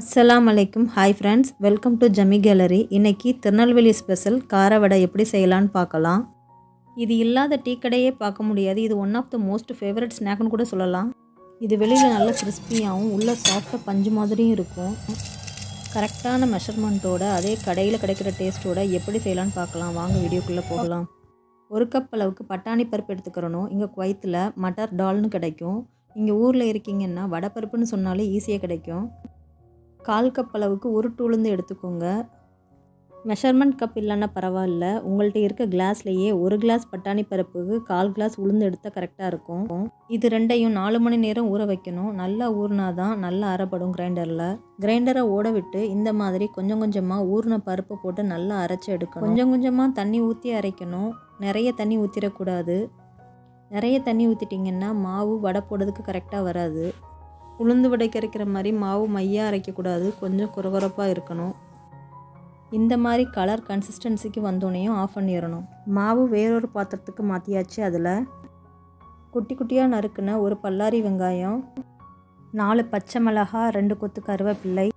அஸ்ஸலாம் அலைக்கும் hi friends welcome to Jami gallery இன்னைக்கு திருநெல்வேலி ஸ்பெஷல் கார வடை எப்படி செய்யலான்னு பார்க்கலாம். இது இல்லாத டீ கடையே பார்க்க முடியாது. இது one of the most favourite ஸ்நாக்னு கூட சொல்லலாம். இது வெளியில் நல்ல கிறிஸ்பியாகவும் உள்ள சாஃப்டாக பஞ்சு மாதிரியும் இருக்கும். கரெக்டான மெஷர்மெண்ட்டோட அதே கடையில் கிடைக்கிற டேஸ்ட்டோட எப்படி செய்யலான்னு பார்க்கலாம். வாங்க வீடியோக்குள்ளே போகலாம். ஒரு கப் அளவுக்கு பட்டாணி பருப்பு எடுத்துக்கிறணும். இங்கே குவைத்தில் மட்டர் டால்னு கிடைக்கும். இங்கே ஊரில் இருக்கீங்கன்னா வடப்பருப்புன்னு சொன்னாலே ஈஸியாக கிடைக்கும். கால் கப் அளவுக்கு உருட்டு உளுந்து எடுத்துக்கோங்க. மெஷர்மெண்ட் கப் இல்லைன்னா பரவாயில்ல. உங்கள்கிட்ட இருக்க கிளாஸ்லேயே ஒரு கிளாஸ் பட்டாணி பருப்புக்கு கால் கிளாஸ் உளுந்து எடுத்தால் கரெக்டாக இருக்கும். இது ரெண்டையும் நாலு மணி நேரம் ஊற வைக்கணும். நல்லா ஊறினா தான் நல்லா அரைப்படும் கிரைண்டரில் கிரைண்டரை ஓட விட்டு இந்த மாதிரி கொஞ்சம் கொஞ்சமாக ஊறின பருப்பை போட்டு நல்லா அரைச்சி எடுக்கணும். கொஞ்சம் கொஞ்சமாக தண்ணி ஊற்றி அரைக்கணும். நிறைய தண்ணி ஊற்றிடக்கூடாது நிறைய தண்ணி ஊற்றிட்டிங்கன்னா மாவு வடை போடுறதுக்கு கரெக்டாக வராது. உளுந்து வடைக்கு அரைக்கிற மாதிரி மாவு மையாக அரைக்கக்கூடாது. கொஞ்சம் குறகுறப்பாக இருக்கணும். இந்த மாதிரி கலர் கன்சிஸ்டன்சிக்கு வந்தோடனையும் ஆஃப் பண்ணிடணும். மாவு வேறொரு பாத்திரத்துக்கு மாற்றியாச்சு அதில். குட்டி குட்டியாக நறுக்குன ஒரு பல்லாரி வெங்காயம் நாலு பச்சை மிளகா ரெண்டு கொத்து கருவேப்பிள்ளை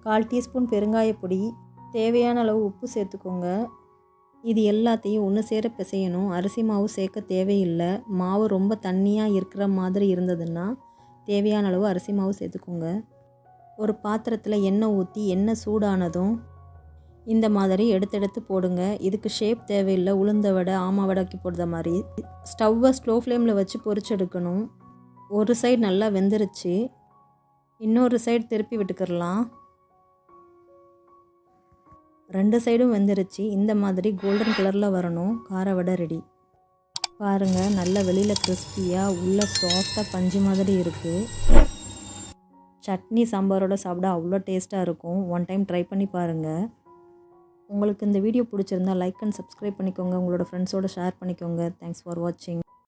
கால் டீஸ்பூன் பெருங்காய பொடி தேவையான அளவு உப்பு சேர்த்துக்கோங்க. இது எல்லாத்தையும் ஒன்று சேர பிசையணும். அரிசி மாவு சேர்க்க தேவையில்லை. மாவு ரொம்ப தண்ணியாக இருக்கிற மாதிரி இருந்ததுன்னா தேவையான அளவு அரிசி மாவு சேர்த்துக்கோங்க. ஒரு பாத்திரத்தில் எண்ணெய் ஊற்றி எண்ணெய் சூடானதும் இந்த மாதிரி எடுத்தெடுத்து போடுங்க. இதுக்கு ஷேப் தேவையில்லை உளுந்த வடை ஆமா வடைக்கு போடுற மாதிரி. ஸ்டவ்வை ஸ்லோ ஃப்ளேமில் வச்சு பொறிச்செடுக்கணும் ஒரு சைடு நல்லா வெந்துருச்சு. இன்னொரு சைடு திருப்பி விட்டுக்கிடலாம். ரெண்டு சைடும் வெந்துருச்சு. இந்த மாதிரி கோல்டன் கலரில் வரணும். கார வடை ரெடி பாருங்கள் நல்ல வெளியில் கிறிஸ்பியாக உள்ளே சாஃப்டாக பஞ்சு மாதிரி இருக்குது சட்னி சாம்பாரோட சாப்பிட அவ்வளோ டேஸ்ட்டாக இருக்கும். ஒன் டைம் ட்ரை பண்ணி பாருங்கள் உங்களுக்கு இந்த வீடியோ பிடிச்சிருந்தா லைக் அண்ட் சப்ஸ்கிரைப் பண்ணிக்கோங்க. உங்களோட ஃப்ரெண்ட்ஸோடு ஷேர் பண்ணிக்கோங்க. தேங்க்ஸ் ஃபார் வாட்சிங்